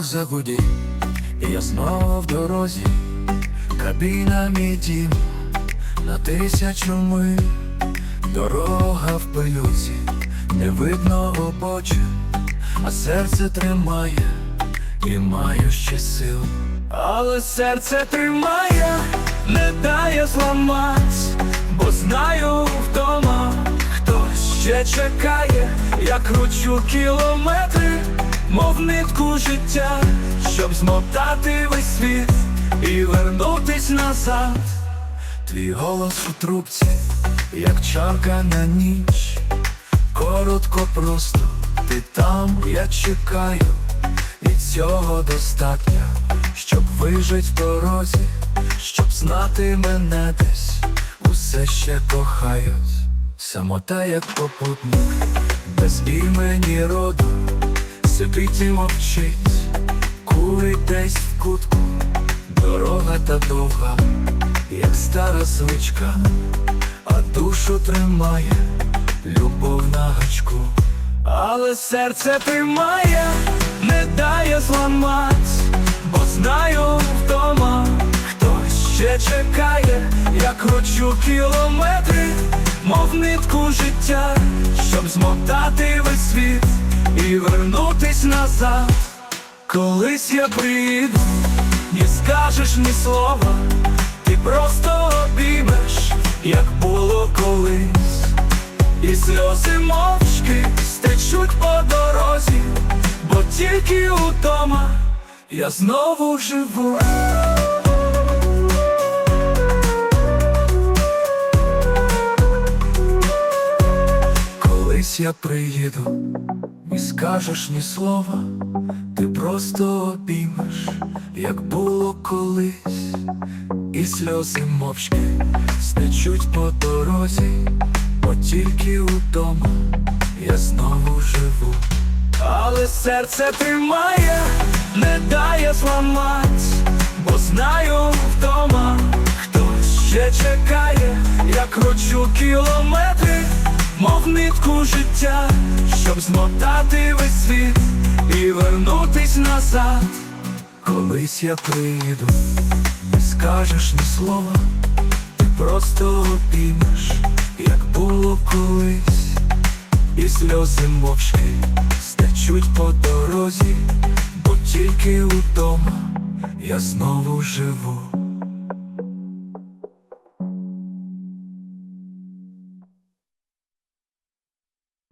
загудів, і я знову в дорозі, кабіна мій дім на тисячу миль, дорога в пилюці, не видно обоче, а серце тримає і маю ще сил. Але серце тримає, не дає зламать, бо знаю вдома, хтось ще чекає, я кручу кілометри, мов нитку життя, щоб змотати весь світ і вернутись назад. Твій голос у трубці, як чарка на ніч, коротко просто, ти там, я чекаю, і цього достатньо, щоб вижить в дорозі, щоб знати мене десь, усе ще кохають, самота як попутник, без імені роду, сидить і мовчить, курить десь в кутку, дорога та довга, як стара звичка, а душу тримає любов на гачку. Але серце тримає, не дає зламать, бо знаю вдома, хтось ще чекає, я кручу кілометри, мов нитку життя, щоб змотати весь світ і вернутись назад. Колись я приїду, не скажеш ні слова, ти просто обіймеш, як було колись. І сльози мовчки стечуть по дорозі, бо тільки удома я знову живу. Колись я приїду і скажеш ні слова, ти просто обіймеш, як було колись, і сльози мовчки стечуть по дорозі, бо тільки удома я знову живу. Але серце тримає, не дає зламать, бо знаю вдома, хтось ще чекає, я кручу кілометри, мов нитку життя, щоб змотати весь світ і вернутись назад. Колись я прийду, не скажеш ні слова, ти просто обіймеш, як було колись, і сльози мовчки стечуть по дорозі, бо тільки удома я знову живу.